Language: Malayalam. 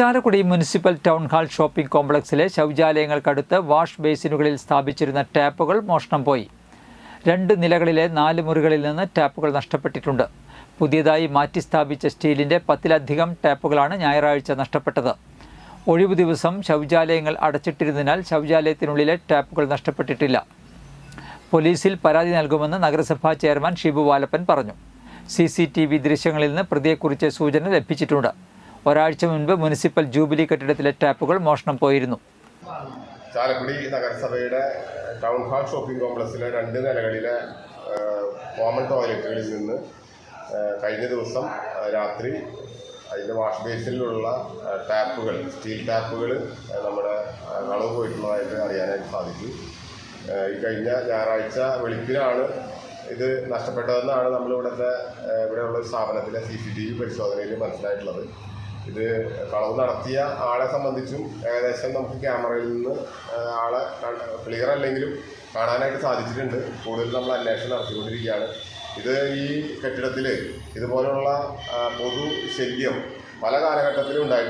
Chalakudy municipal town hall shopping കോംപ്ലക്സിലെ ശൗചാലയങ്ങൾക്കടുത്ത് വാഷ് ബേസിനുകളിൽ സ്ഥാപിച്ചിരുന്ന ടാപ്പുകൾ മോഷണം പോയി. രണ്ട് നിലകളിലെ നാല് മുറികളിൽ നിന്ന് ടാപ്പുകൾ നഷ്ടപ്പെട്ടിട്ടുണ്ട്. പുതിയതായി മാറ്റി സ്ഥാപിച്ച സ്റ്റീലിന്റെ പത്തിലധികം ടാപ്പുകളാണ് ഞായറാഴ്ച നഷ്ടപ്പെട്ടത്. ഒഴിവു ദിവസം ശൗചാലയങ്ങൾ അടച്ചിട്ടിരുന്നതിനാൽ ശൗചാലയത്തിനുള്ളിലെ ടാപ്പുകൾ നഷ്ടപ്പെട്ടിട്ടില്ല. പോലീസിൽ പരാതി നൽകുമെന്ന് നഗരസഭാ ചെയർമാൻ ഷിബു വാലപ്പൻ പറഞ്ഞു. സി സി ടി വി ദൃശ്യങ്ങളിൽ നിന്ന് പ്രതിയെക്കുറിച്ച് സൂചന ലഭിച്ചിട്ടുണ്ട്. ഒരാഴ്ച മുൻപ് മുനിസിപ്പൽ ജൂബിലി കെട്ടിടത്തിലെ ടാപ്പുകൾ മോഷണം പോയിരുന്നു. ചാലക്കുടി നഗരസഭയുടെ ടൗൺ ഹാൾ ഷോപ്പിംഗ് കോംപ്ലക്സിലെ രണ്ട് നിലകളിലെ കോമൺ ടോയ്ലറ്റുകളിൽ നിന്ന് കഴിഞ്ഞ ദിവസം രാത്രി അതിന്റെ വാഷ് ബേസിലുള്ള ടാപ്പുകൾ സ്റ്റീൽ ടാപ്പുകൾ നമ്മുടെ കളവ് പോയിട്ടുള്ളതായിട്ട് അറിയാനായിട്ട് സാധിച്ചു. ഈ കഴിഞ്ഞ ഞായറാഴ്ച വെളുപ്പിനാണ് ഇത് നഷ്ടപ്പെട്ടതെന്നാണ് നമ്മളിവിടുത്തെ ഇവിടെയുള്ള സ്ഥാപനത്തിലെ സി സി ടി വി പരിശോധനയിൽ മനസ്സിലായിട്ടുള്ളത്. ഇത് കളവ് നടത്തിയ ആളെ സംബന്ധിച്ചും ഏകദേശം നമുക്ക് ക്യാമറയിൽ നിന്ന് ആളെ ക്ലിയർ അല്ലെങ്കിലും കാണാനായിട്ട് സാധിച്ചിട്ടുണ്ട്. കൂടുതൽ നമ്മൾ അന്വേഷണം നടത്തിക്കൊണ്ടിരിക്കുകയാണ്. ഇത് ഈ കെട്ടിടത്തിൽ ഇതുപോലുള്ള പൊതു ശല്യം പല കാലഘട്ടത്തിലും ഉണ്ടായിട്ടുണ്ട്